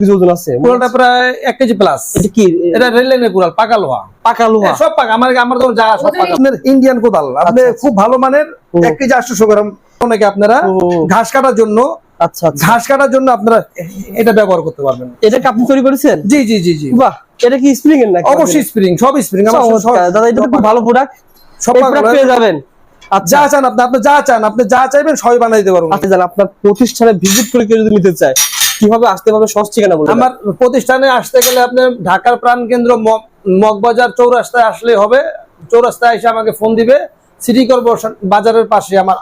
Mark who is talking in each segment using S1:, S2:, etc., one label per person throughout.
S1: কিছু ওজন আছে
S2: কুড়ালটা প্রায় এক কেজি প্লাস
S1: এটা কি?
S2: এটা রেল লাইনের কুড়াল পাকা লোহা
S1: পাকা লোহা
S2: সব পাকা। আমার আমার তো যা সব পাকা। আপনার ইন্ডিয়ান কোদাল আপনি
S1: আচ্ছা, আচ্ছা।
S2: খুব ভালো মানের এক কেজি আটশো গ্রাম। অনেকে আপনারা ঘাস কাটার জন্য
S1: আচ্ছা আচ্ছা।
S2: ঘাস কাটার জন্য আপনারা এটা ব্যবহার করতে পারবেন।
S1: এটা আপনি তৈরি করেছেন?
S2: জি জি জি জি।
S1: বাহ এটা কি স্প্রিং এর নাকি?
S2: অবশ্যই স্প্রিং সব স্প্রিং।
S1: দাদা এটা খুব ভালো প্রোডাক্ট
S2: সব
S1: পেয়ে যাবেন। আচ্ছা।
S2: যা চান আপনি আপনি যা চান আপনি যা চাইবেন সবাই বানাই দিতে পারব
S1: আচ্ছা জান আপনার প্রতিষ্ঠানে ভিজিট করে কেউ যদি নিতে চায় কীভাবে আসতে হবে সহজ ঠিকানা বলুন
S2: আমার প্রতিষ্ঠানে আসতে গেলে আপনি ঢাকার প্রাণকেন্দ্র মগবাজার চৌরাস্তায় আসলে হবে। চৌরাস্তায় এসে আমাকে ফোন দিবে। সিটি কর্পোরেশন বাজারের পাশে আমার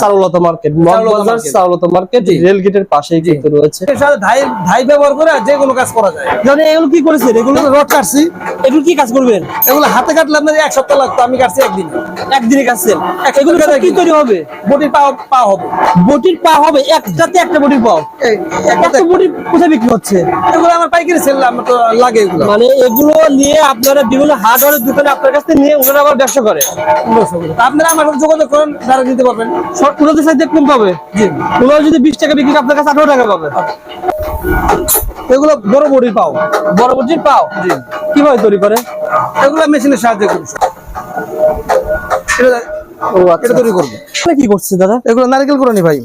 S1: Charulata market Moghbazar Charulata market. Rail গেটের পাশেই কিন্তু রয়েছে।
S2: এর সাথে ধাই ধাই ব্যবহার করে যে কোনো কাজ করা যায়।
S1: জানেন এগুলো কি করেছেন? এগুলো
S2: এগুলো রড কাটছি।
S1: এগুলো কি কাজ করবেন?
S2: এগুলো হাতে কাটলে আপনার এক সপ্তাহ লাগতো আমি কাটছি একদিন।
S1: একদিনে কাটছেন? এগুলো কি তৈরি হবে?
S2: বটি পা পা হবে।
S1: বটির পা হবে? একটাতে একটা বটির পাও
S2: এই
S1: এত
S2: একটা-
S1: বটি কোথায় বিক্রি হচ্ছে?
S2: এগুলো আমার পাইকারি সেল আমার তো লাগে এগুলো।
S1: মানে এগুলো নিয়ে আপনারা বিভিন্ন হার্ডওয়্যারের দোকানে আপনার কাছ থেকে নিয়ে ওনারা আবার ব্যবসা করে।
S2: আপনারা আমার সাথে যোগাযোগ করেন তারা দিতে পারবেন।
S1: ওনাদের সাথে কম পাবে?
S2: জি।
S1: ওনারা যদি বিশ টাকা বিক্রি করে আপনার কাছে আঠারো টাকা পাবে।
S2: এগুলো বড় বড়ি পাও।
S1: বড় বটির পাও?
S2: জি।
S1: কীভাবে তৈরি করে?
S2: এগুলো মেশিনের সাহায্যে করি এটা তৈরি করব।
S1: কি করছে দাদা?
S2: এগুলো নারকেল কোরআনি ভাই।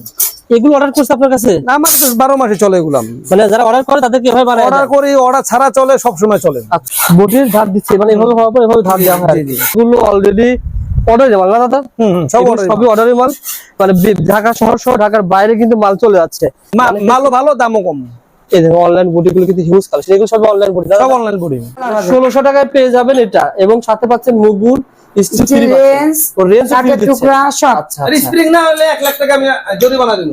S1: এগুলো অর্ডার করছে আপনার কাছে?
S2: না, আমার তো বারো মাসে চলে এগুলো।
S1: মানে যারা অর্ডার করে তাদেরকে এভাবে বানায়
S2: অর্ডার করি অর্ডার ছাড়া চলে সব সময় চলে।
S1: আচ্ছা। বটির ধার দিচ্ছে মানে এভাবে হওয়ার পর এভাবে ধার দেওয়া হয়। এগুলো অলরেডি অর্ডারের মাল না দাদা।
S2: হুম হুম, সব
S1: সবই অর্ডারের মাল। মানে ঢাকা শহর সহ ঢাকার বাইরে কিন্তু মাল চলে যাচ্ছে।
S2: মালও ভালো দামও কম।
S1: অনলাইন কিন্তু হিউজ কালেকশন এগুলো সব অনলাইন বডি
S2: সব অনলাইন করি
S1: ষোলোশো টাকায় পেয়ে যাবেন এটা এবং সাথে পাচ্ছেন মুগুর
S3: রেঞ্জ
S1: রেঞ্জ
S3: কাঠের টুকরা সব।
S2: স্প্রিং না হলে এক লাখ টাকা আমি জরিমানা দিব।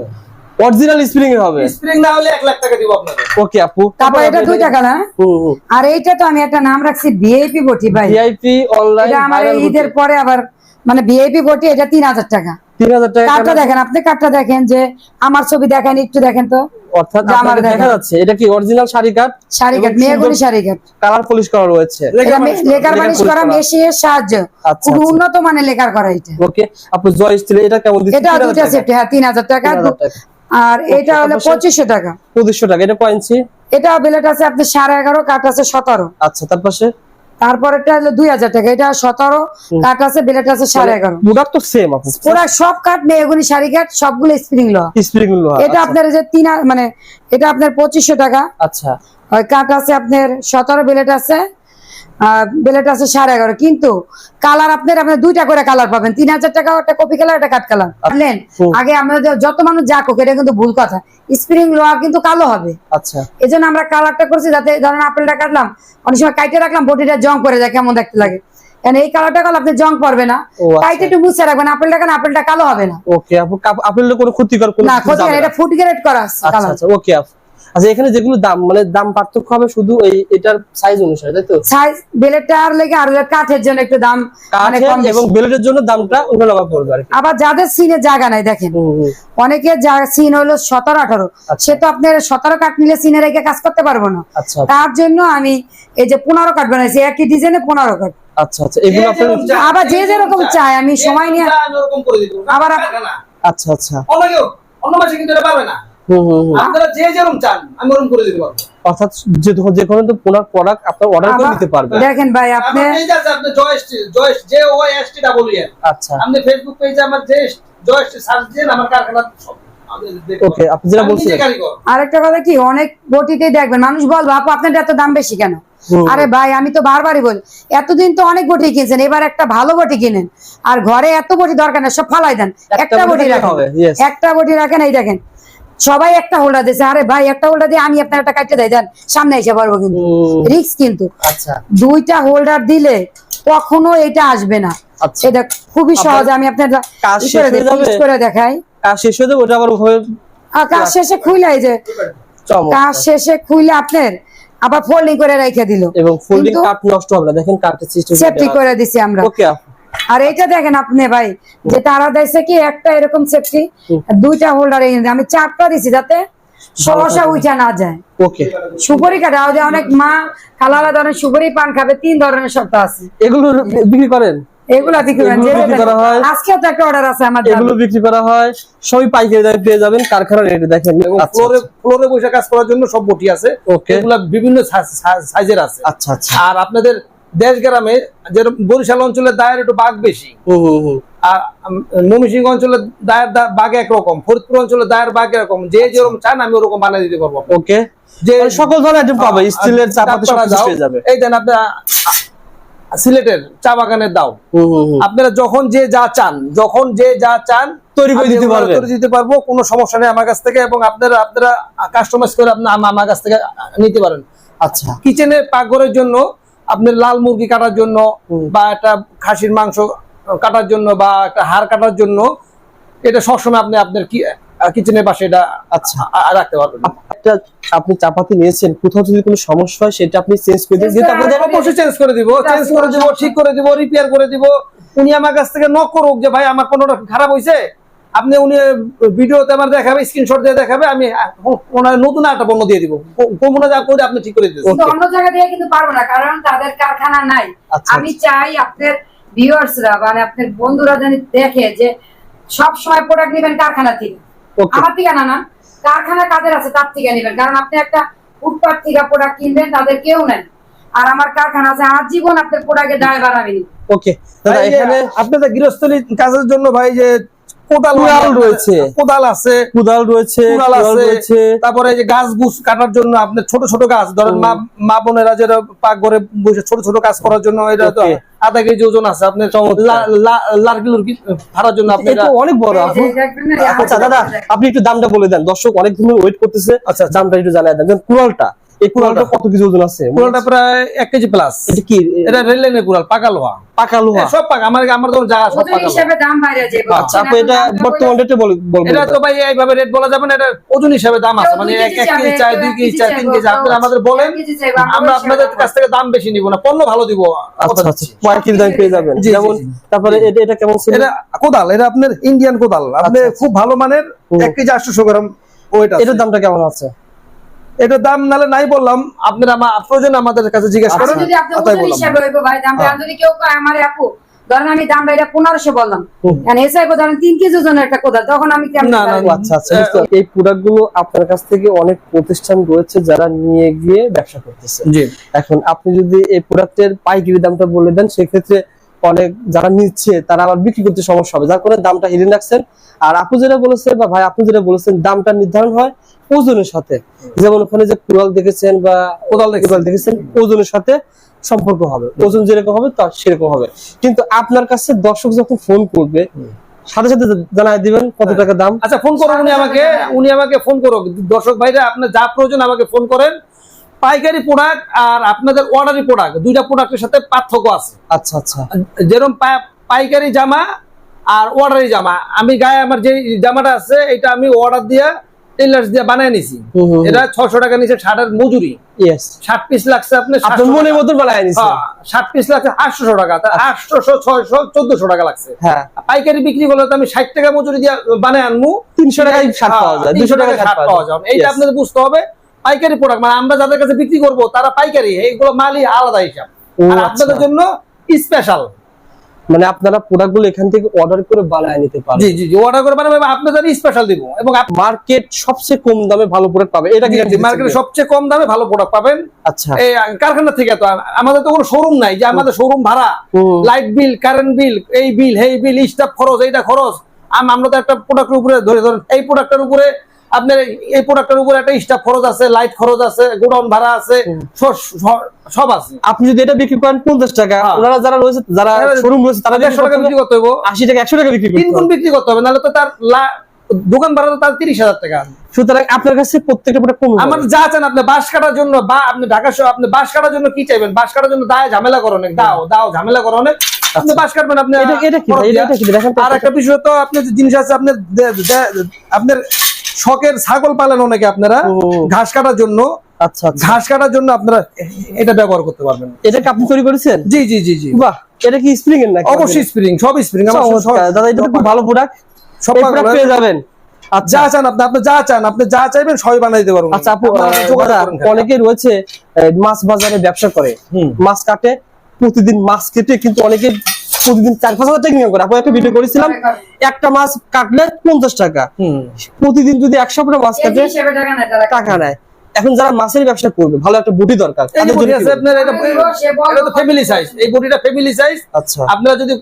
S1: অরিজিনাল স্প্রিং এর হবে।
S2: স্প্রিং না হলে এক লাখ টাকা দিব আপনাকে
S1: ওকে আপু।
S3: তারপর এটা টাকা না? আর এইটা তো আমি একটা নাম রাখছি ভিআইপি বটি ভাই।
S1: ভিআইপি অনলাইন
S3: এটা আমার ঈদের পরে আবার মানে ভিআইপি বটি এটা তিন হাজার টাকা।
S1: তিন হাজার টাকা
S3: কার্ডটা দেখেন আপনি কার্ডটা দেখেন যে আমার ছবি দেখেন একটু দেখেন তো।
S1: অর্থাৎ
S3: আমার
S1: দেখা
S3: দেখা
S1: যাচ্ছে এটা কি original sari cut?
S3: Sari cut মেয়েগুলি sari cut.
S1: Colour polish করা রয়েছে।
S3: লেকার
S1: লেকার
S3: করা
S1: করা।
S3: মেশিনের সাহায্য। খুব। উন্নত মানের লেকার করা এটা।
S1: ওকে আপু জয় স্টিল এটা কেমন দিচ্ছে?
S3: এটা দুটা সেট হ্যাঁ তিন হাজার টাকা।
S1: 3000 টাকা।
S3: আর এটা হলো টাকা।
S1: পঁচিশশো টাকা। এটা কয় ইঞ্চি?
S3: এটা বেলেট আছে আপনি সাড়ে এগারো কাঠ আছে সতেরো।
S1: আচ্ছা তার পাশে?
S3: তারপর এটা হলো দুই হাজার টাকা। এটা সতেরো কাঠ আছে বেলেট আছে সাড়ে এগারো।
S1: প্রোডাক্ট তো সেম
S3: ওরা সব কাঠ নেই এগুলি শাড়ি কাঠ সবগুলো স্প্রিং লো
S1: স্প্রিংগুলো
S3: এটা আপনার যে তিন মানে এটা আপনার পঁচিশশো টাকা।
S1: আচ্ছা।
S3: কাঠ আছে আপনার সতেরো বেলেট আছে বেলেট আছে সাড়ে এগারো। কিন্তু কালার আপনার আপনার দুইটা করে কালার পাবেন। তিন হাজার টাকা একটা কপি কালার একটা কাঠ কালার বুঝলেন? আগে আমাদের যত মানুষ যা কোক এটা কিন্তু ভুল কথা। স্প্রিং লোহা কিন্তু কালো হবে।
S1: আচ্ছা।
S3: এই জন্য আমরা কালারটা করছি যাতে ধরেন আপেলটা কাটলাম অনেক সময় কাইটে রাখলাম বটিটা জং করে যায় কেমন দেখতে লাগে। কারণ এই কালারটা কালো আপনি জং পড়বে না।
S1: আচ্ছা।
S3: কাইটে একটু মুছে রাখবেন আপেলটা কেন আপেলটা কালো হবে না।
S1: ওকে আপু কাপ- কোনো ক্ষতিকর
S3: না ক্ষতি। এটা ফুড গ্রেড করা আছে
S1: আচ্ছা আচ্ছা ওকে আপু। আচ্ছা এখানে যেগুলো দাম মানে দাম পার্থক্য হবে শুধু এই এটার সাইজ অনুসারে তাই তো?
S3: সাইজ বেলেটার লেগে আর কাঠের জন্য একটু দাম মানে কম
S1: এবং বেলেটের জন্য দামটা উঠানামা করবে আর
S3: আবার যাদের সিনে জায়গা নাই দেখেন। অনেকে যা সিন হলো সতেরো আঠারো।
S1: আচ্ছা।
S3: সে তো আপনার সতেরো কাঠ নিলে সিনে রেখে কাজ করতে পারব না।
S1: আচ্ছা
S3: তার জন্য আমি এই যে পনেরো কাঠ বানাইছি একই ডিজাইনে পনেরো কাঠ।
S1: আচ্ছা আচ্ছা এগুলো
S3: আবার যে যেরকম চাই আমি সময় নিয়ে আবার।
S1: আচ্ছা আচ্ছা।
S2: অন্য মাসে কিন্তু এটা পাবে না। আপনারা যে যেরকম চান আমি ওরকম করে দিতে পারব।
S1: অর্থাৎ যে যে কোনো তো পুনর প্রোডাক্ট আপনার অর্ডার করে
S3: আবার
S1: পারবেন।
S3: দেখেন ভাই আপনি
S2: আমার পেজ আপনি জয়স্টি জয়স্ট J O S T double N
S1: আচ্ছা।
S2: আপনি ফেসবুক পেজে আমার যে জয়স্টি সার্চ দেন আমার কারখানা সব
S1: ওকে আপনি যেটা
S2: পাবেন। আমি নিজে
S1: বলছিলেন।
S3: আরেকটা কথা কি অনেক বটিতেই দেখবেন মানুষ বলব আপু আপনার এত দাম বেশি কেন? আরে ভাই আমি তো বারবারই বলি এতদিন তো অনেক বটি কিনছেন এবার একটা ভালো বটি কিনেন। আর ঘরে এত বটি দরকার না সব ফালাই দেন।
S1: একটা বটি
S3: রাখেন। একটা বটি রাখেন এই দেখেন সবাই একটা হোল্ডার দিয়েছে আরে ভাই একটা হোল্ডার দিয়ে আমি আপনার একটা কাটতে দেয় দেন সামনে এসে পারব কিন্তু। রিক্স কিন্তু।
S1: আচ্ছা।
S3: দুইটা হোল্ডার দিলে কখনো এটা আসবে না।
S1: আচ্ছা।
S3: এটা খুবই সহজ আমি আপনার করে দেখাই
S1: কাজ শেষ হয়ে ওটা আবার
S3: কাজ শেষে খুলে এই যে কাজ শেষে খুলে আপনার আবার ফোল্ডিং করে রেখে দিল।
S1: এবং ফোল্ডিং কাট নষ্ট হবে না। দেখেন কাটের সিস্টেম
S3: সেফটি করে দিছি আমরা।
S1: ওকে
S3: আর এটা দেখেন আপনি ভাই যে তারা দিয়েছে কি একটা এরকম সেফটি দুইটা হোল্ডার আমি চারটা দিছি যাতে সমস্যা উঠা না যায়।
S1: ওকে
S3: সুপারি কাটা। ওই যে অনেক মা খালারা ধরনের সুপারি পান খাবে তিন ধরনের শব্দ আছে।
S1: এগুলো বিক্রি করেন?
S3: এগুলা বিক্রি করেন। যে
S1: করা হয়।
S3: আজকেও তো একটা অর্ডার আছে আমার
S1: এগুলো বিক্রি করা হয়। সবই পাইকারি দামে পেয়ে যাবেন। কারখানা রেটে দেখেন। আচ্ছা
S2: ফ্লোরে ফ্লোরে বসে কাজ করার জন্য সব বটি আছে।
S1: ওকে
S2: এগুলা বিভিন্ন সাইজের আছে।
S1: আচ্ছা আচ্ছা।
S2: আর আপনাদের দেশ গ্রামে যেরকম বরিশাল অঞ্চলের দায়ের একটু বাঘ বেশি। আর ময়মনসিংহ অঞ্চলের দায়ের বাঘ একরকম ফরিদপুর অঞ্চলের দায়ের বাঘ এরকম যে যেরকম চান আমি ওরকম বানিয়ে দিতে পারব
S1: ওকে।
S2: যে
S1: সকল ধরনের আইটেম পাবে স্টিলের যাবে।
S2: এই দেন আপনার সিলেটের চা বাগানের দাও। আপনারা যখন যে যা চান যখন যে যা চান
S1: তৈরি করে দিতে পারবেন।
S2: তৈরি দিতে পারব কোনো সমস্যা নেই আমার কাছ থেকে এবং আপনারা আপনারা কাস্টমাইজ করে আপনার আম- আমার কাছ থেকে নিতে পারেন।
S1: আচ্ছা।
S2: কিচেনের পাকঘরের জন্য আপনার লাল মুরগি কাটার জন্য বা একটা খাসির মাংস কাটার জন্য বা একটা হাড় কাটার জন্য এটা সবসময় আপনি আপনার কিচেনের পাশে এটা
S1: আচ্ছা।
S2: রাখতে পারবেন।
S1: একটা আপনি চাপাতি নিয়েছেন কোথাও যদি কোনো সমস্যা হয় সেটা আপনি চেঞ্জ করে আপনাদের
S2: অবশ্যই চেঞ্জ করে দিব চেঞ্জ করে দিব ঠিক করে দিব রিপেয়ার করে দিব। উনি আমার কাছ থেকে নক করুক যে ভাই আমার কোনোটা খারাপ হয়েছে আপনি উনি ভিডিওতে আমার দেখাবে স্ক্রিনশট দিয়ে দেখাবে আমি ওনার নতুন একটা পণ্য দিয়ে দিব। কোমনে যা করে আপনি ঠিক করে দিবেন।
S3: অন্য জায়গা দিয়ে কিন্তু পারব না কারণ তাদের কারখানা নাই।
S1: আচ্ছা,
S3: আমি চাই আপনার ভিউয়ার্সরা মানে আপনার বন্ধুরা জানি দেখে যে সব সময় প্রোডাক্ট নেবেন কারখানা থেকে।
S1: ওকে
S3: আমার থেকে না না। কারখানা কাদের আছে তার থেকে নেবেন। কারণ আপনি একটা ফুটপাথ থেকে প্রোডাক্ট কিনবেন তাদের কেউ নেন আর আমার কারখানা আছে আর জীবন আপনার প্রোডাক্টের ড্রাইভার আমি।
S1: ওকে দাদা এখানে
S2: আপনাদের গৃহস্থলী কাজের জন্য ভাই যে কোদাল
S1: রয়েছে।
S2: কোদাল আছে
S1: কুদাল রয়েছে
S2: কুড়াল
S1: কুড়াল
S2: আছে
S1: রয়েছে।
S2: তারপরে যে গাছ গুছ কাটার জন্য আপনার ছোট ছোট গাছ ধরেন মা মা বোনেরা যেটা পাক করে বসে ছোট ছোট কাজ করার জন্য এটা তো আধা কেজি ওজন আছে আপনার লার্কি লুর্কি ফাড়ার জন্য আপনি
S1: অনেক বড়
S3: না,
S1: আচ্ছা দাদা আপনি একটু দামটা বলে দেন। দর্শক অনেক দিন ওয়েট করতেছে।
S2: আচ্ছা।
S1: দামটা একটু জানাই দেন কুড়ালটা। এই কুড়ালটা কত কেজি ওজন আছে?
S2: পুরোটা প্রায় এক কেজি প্লাস
S1: এটা কি?
S2: এটা রেল লাইনের কুড়াল পাকা লোহা।
S1: পাকা লোহা।
S2: সব পাকা। আমার আমার তো যা সব পাকা
S3: হিসাবে দাম বাইরে যাবে
S1: আচ্ছা আপু এটা বর্তমান রেটে বলে
S2: এটা তো ভাই এইভাবে রেট বলা যাবে না এটা ওজন হিসাবে দাম আছে। মানে এক এক কেজি চাই দুই কেজি চাই তিন কেজি আপনারা আমাদের বলেন
S3: আমরা
S2: আপনাদের কাছ থেকে দাম বেশি নিব না পণ্য ভালো দিব।
S1: আচ্ছা আচ্ছা দাম পেয়ে যাবেন। যেমন তারপরে এটা এটা কেমন ছিল?
S2: এটা কোদাল এটা আপনার ইন্ডিয়ান কোদাল। আপনি
S1: আচ্ছা,
S2: খুব ভালো মানের। এক কেজি আটশো গ্রাম ওয়েট
S1: এটার দামটা কেমন আছে?
S2: এটার দাম নালে নাই বললাম আপনারা আমার প্রয়োজন আমাদের কাছে জিজ্ঞাসা
S3: আচ্ছা,
S2: করেন।
S3: যদি আপনি
S2: তাই
S3: ওজন হিসাবে হইবো ভাই দামটা
S2: হ্যাঁ।
S3: যদি কেউ কয় আমার আপু ধরেন আমি দামটা এটা পনেরোশো বললাম।
S1: হুম।
S3: কারণ এসআই ধরেন তিন কেজি ওজনের একটা কোদাল তখন আমি কেমন
S2: না, না,
S1: আচ্ছা আচ্ছা এই প্রোডাক্টগুলো আপনার কাছ থেকে অনেক প্রতিষ্ঠান রয়েছে যারা নিয়ে গিয়ে ব্যবসা করতেছে।
S2: জি।
S1: এখন আপনি যদি এই প্রোডাক্টের পাইকারি দামটা বলে দেন সেক্ষেত্রে অনেক যারা নিচ্ছে, তারা আবার বিক্রি করতে সমস্যা হবে। যার কারণে দামটা হিডেন রাখছেন। আর আপু যেটা বলেছেন, বা ভাই আপু যেটা বলেছেন, দামটা নির্ধারণ হয় ওজনের সাথে। যেমন ওখানে যে কুড়াল দেখেছেন বা কোদাল দেখেছেন, ওজনের সাথে সম্পর্ক হবে। ওজন যেরকম হবে, তার সেরকম হবে। কিন্তু আপনার কাছে দর্শক যখন ফোন করবে, সাথে সাথে জানাই দিবেন কত টাকা দাম।
S2: আচ্ছা ফোন করুন উনি আমাকে উনি আমাকে ফোন করুক। দর্শক ভাইরা আপনার যা প্রয়োজন আমাকে ফোন করেন। পাইকারি প্রোডাক্ট আর আপনাদের অর্ডারি প্রোডাক্ট দুইটা প্রোডাক্টের সাথে পার্থক্য আছে।
S1: আচ্ছা আচ্ছা।
S2: যেরকম পাইকারি জামা আর অর্ডারি জামা। আমি গায়ে আমার যে জামাটা আছে এটা আমি অর্ডার দিয়ে টেলার্স দিয়ে বানায় নিছি। এটা ছশো টাকা নিচে শার্টের মজুরি। ষাট পিস লাগছে আপনি
S1: মনের মতন বানায় নিছে
S2: ষাট পিস লাগছে আটশোশো টাকা। আটশোশো ছয়শো চোদ্দশো টাকা লাগছে।
S1: হ্যাঁ।
S2: পাইকারি বিক্রি করলে তো আমি ষাট টাকা মজুরি দিয়ে বানায় আনব
S1: তিনশো টাকায় শার্ট পাওয়া যায় দুশো শার্ট পাওয়া যায়।
S2: এইটা. আপনাদের বুঝতে হবে। পাইকারি প্রোডাক্ট মানে আমরা যাদের কাছে বিক্রি করব তারা পাইকারি এইগুলো মালই আলাদা হিসাব। আর
S1: আচ্ছা।
S2: আপনাদের জন্য স্পেশাল
S1: মানে আপনারা প্রোডাক্টগুলো এখান থেকে অর্ডার করে বানায় নিতে পারেন
S2: জি জি জি অর্ডার করে বানাবো আপনাদের স্পেশাল দিব। এবং
S1: মার্কেট সবচেয়ে কম দামে ভালো প্রোডাক্ট পাবে। এটা কি
S2: মার্কেটে সবচেয়ে কম দামে ভালো প্রোডাক্ট পাবেন।
S1: আচ্ছা।
S2: এই কারখানা থেকে তো আমাদের তো কোনো শোরুম নাই যে আমাদের শোরুম ভাড়া। লাইট বিল কারেন্ট বিল এই বিল এই বিল স্টাফ খরচ এইটা খরচ। আম- আমরা তো একটা প্রোডাক্টের উপরে ধরে ধরেন এই প্রোডাক্টের উপরে আপনার এই প্রোডাক্টের উপরে একটা স্টাফ খরচ আছে লাইট খরচ আছে গোডাউন ভাড়া আছে সব আছে।
S1: আপনি যদি এটা বিক্রি করেন পঞ্চাশ টাকা
S2: হ্যাঁ।
S1: ওনারা যারা রয়েছে যারা শোরুম রয়েছে তারা
S2: দেড়শো টাকা বিক্রি করতে হইব।
S1: আশি টাকা একশো টাকা বিক্রি
S2: তিন গুণ বিক্রি করতে হবে নাহলে তো তার দোকান ভাড়া তো তার তিরিশ হাজার টাকা।
S1: সুতরাং আপনার কাছে প্রত্যেকটা প্রোডাক্ট কম
S2: আমার যা চান আপনি বাস কাটার জন্য বা আপনি ঢাকা শহর আপনি বাস কাটার জন্য কি চাইবেন? বাস কাটার জন্য দায় ঝামেলা করো অনেক। দাও দাও ঝামেলা করো অনেক। আপনি কাটবেন
S1: তো
S2: আর একটা বিষয় তো আপনি জিনিস আছে আপনার আপনার শখের ছাগল পালেন অনেকে আপনারা? ঘাস কাটার জন্য।
S1: আচ্ছা আচ্ছা।
S2: ঘাস কাটার জন্য আপনারা এটা ব্যবহার করতে পারবেন।
S1: এটা কি আপনি তৈরি করেছেন?
S2: জি জি জি জি।
S1: বাহ এটা কি স্প্রিং এর নাকি
S2: অবশ্যই স্প্রিং সব স্প্রিং আমার
S1: দাদা এটা খুব ভালো প্রোডাক্ট
S2: সব
S1: প্রোডাক্ট পেয়ে যাবেন। আচ্ছা।
S2: যা চান আপনি আপনি যা চান আপনি যা চাইবেন সবই বানাই দিতে পারব
S1: আচ্ছা আপু। অনেকে রয়েছে মাছ বাজারে ব্যবসা করে। মাছ কাটে প্রতিদিন মাছ কেটে কিন্তু অনেকে প্রতিদিন চার পাঁচ হাজার টাকা ইনকাম করে। আপু একটা ভিডিও করেছিলাম একটা মাছ কাটলে পঞ্চাশ টাকা। প্রতিদিন যদি একশো করে মাছ কাটে
S3: টাকা নেয়
S1: এখন যারা মাছের ব্যবসা করবে ভালো একটা বুটি দরকার।
S2: আপনার এটা তো ফ্যামিলি সাইজ এই ফ্যামিলি সাইজ
S1: আচ্ছা।
S2: আপনারা যদি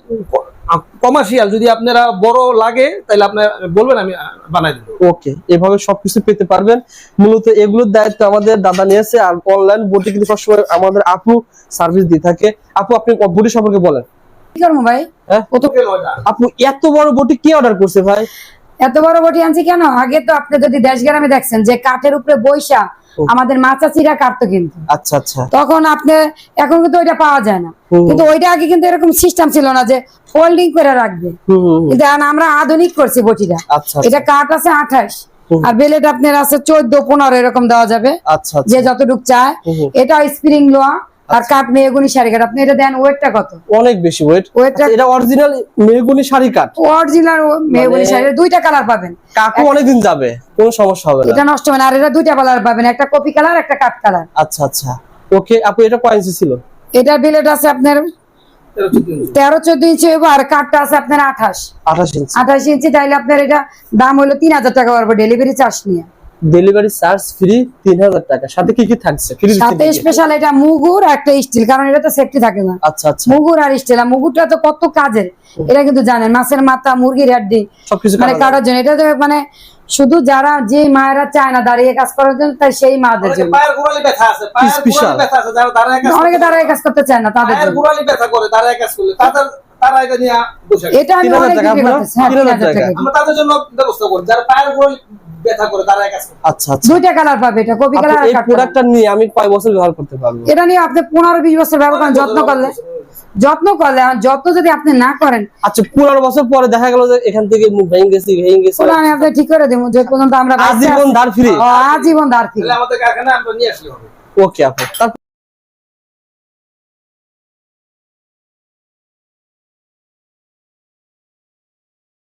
S2: কমার্শিয়াল যদি আপনারা বড় লাগে তাহলে আপনার বলবেন আমি বানাই দেবো।
S1: ওকে এভাবে সবকিছু পেতে পারবেন। মূলত এগুলোর দায়িত্ব আমাদের দাদা নিয়েছে আর অনলাইন বটি কিন্তু সবসময় আমাদের আপু সার্ভিস দিয়ে থাকে। আপু আপনি বটি সম্পর্কে বলেন।
S3: ভাই?
S1: হ্যাঁ?
S2: কত
S1: আপু এত বড় বটি কে অর্ডার করছে ভাই?
S3: এত বড় বটি আনছি কেন? আগে তো আপনি যদি দেশ গ্রামে দেখছেন যে কাঠের উপরে বৈশা আমাদের মাচাচিরা কাটতো কিন্তু।
S1: আচ্ছা আচ্ছা।
S3: তখন আপনি এখন কিন্তু ওইটা পাওয়া যায় না। কিন্তু ওইটা আগে কিন্তু এরকম সিস্টেম ছিল না যে ফোল্ডিং করে রাখবে। কিন্তু এখন আমরা আধুনিক করছি বটিটা।
S1: আচ্ছা
S3: এটা কাঠ আছে আঠাশ আর বেলেট আপনার আছে চোদ্দ পনেরো এরকম দেওয়া যাবে।
S1: আচ্ছা
S3: যে
S1: আচ্ছা
S3: যতটুক চায়। এটা স্প্রিং লোয়া আর কাঠ মেয়েগুনি শাড়ি কাঠ আপনি এটা দেন ওয়েটটা কত?
S1: অনেক বেশি ওয়েট।
S3: ওয়েটটা
S1: এটা অরিজিনাল মেহগুনি শাড়ি কাট
S3: অরিজিনাল মেয়েগুনি
S1: মানে-
S3: শাড়ি দুইটা কালার পাবেন।
S1: কাকু অনেকদিন যাবে কোনো সমস্যা হবে না।
S3: এটা নষ্ট হবে না আর এটা দুইটা কালার পাবেন একটা কপি কালার একটা কাঠ কালার
S1: আচ্ছা আচ্ছা। ওকে আপু এটা কয় ইঞ্চি ছিল?
S3: এটা বিলেট আছে আপনার
S2: তেরো চোদ্দ ইঞ্চি।
S3: তেরো চোদ্দ ইঞ্চি হইবো আর কাঠটা আছে আপনার আঠাশ।
S1: আঠাশ ইঞ্চি।
S3: আঠাশ ইঞ্চি তাইলে আপনার এটা দাম হলো তিন হাজার টাকা পারব ডেলিভারি চার্জ নিয়ে।
S1: ডেলিভারি চার্জ ফ্রি তিন হাজার টাকা। সাথে কি কি থাকছে? ফ্রি
S3: সাথে স্পেশাল এটা মুগুর আর একটা স্টিল কারণ এটা তো সেফটি থাকে না।
S1: আচ্ছা আচ্ছা।
S3: মুগুর আর স্টিল মুগুরটা তো কত কাজের? এটা কিন্তু জানেন মাছের মাথা মুরগির হাড্ডি
S1: সবকিছু
S3: মানে কাটার জন্য। এটা তো মানে শুধু যারা যে মায়েরা চায় না দাঁড়িয়ে কাজ করার জন্য তাই সেই মাদের জন্য।
S2: পায়ের গোড়ালি ব্যথা আছে পায়ের গোড়ালি ব্যথা আছে যারা দাঁড়ায় কাজ
S3: অনেকে দাঁড়িয়ে কাজ করতে চায় না তাদের
S2: পায়ের গোড়ালি ব্যথা করে দাঁড়ায় কাজ করলে। তাদের তারা এটা নিয়ে বসে আছে।
S3: এটা আমি অনেক হ্যাঁ
S1: 3000
S2: আমরা তাদের জন্য ব্যবস্থা করি যারা পায়ের গোড়ালি ব্যথা করে দাঁড়ায় কাজ
S1: আচ্ছা আচ্ছা।
S3: দুইটা কালার পাবে এটা কপি কালার আর
S1: এই প্রোডাক্টটা নিয়ে আমি কয় বছর ব্যবহার করতে পারব?
S3: এটা নিয়ে আপনি পনেরো বিশ বছর ব্যবহার করেন যত্ন করলে। যত্ন করলে আর যত্ন যদি আপনি না করেন।
S1: আচ্ছা পনেরো বছর পরে দেখা গেল যে এখান থেকে মুখ ভেঙে গেছি ভেঙে গেছে।
S3: ওটা আমি আপনাকে ঠিক করে দেবো যে পর্যন্ত আমরা
S1: আজীবন ধার ফিরি।
S3: আজীবন ধার ফিরে।
S2: আমাদের কারখানায় আমরা নিয়ে আসলে হবে।
S1: ওকে আপু।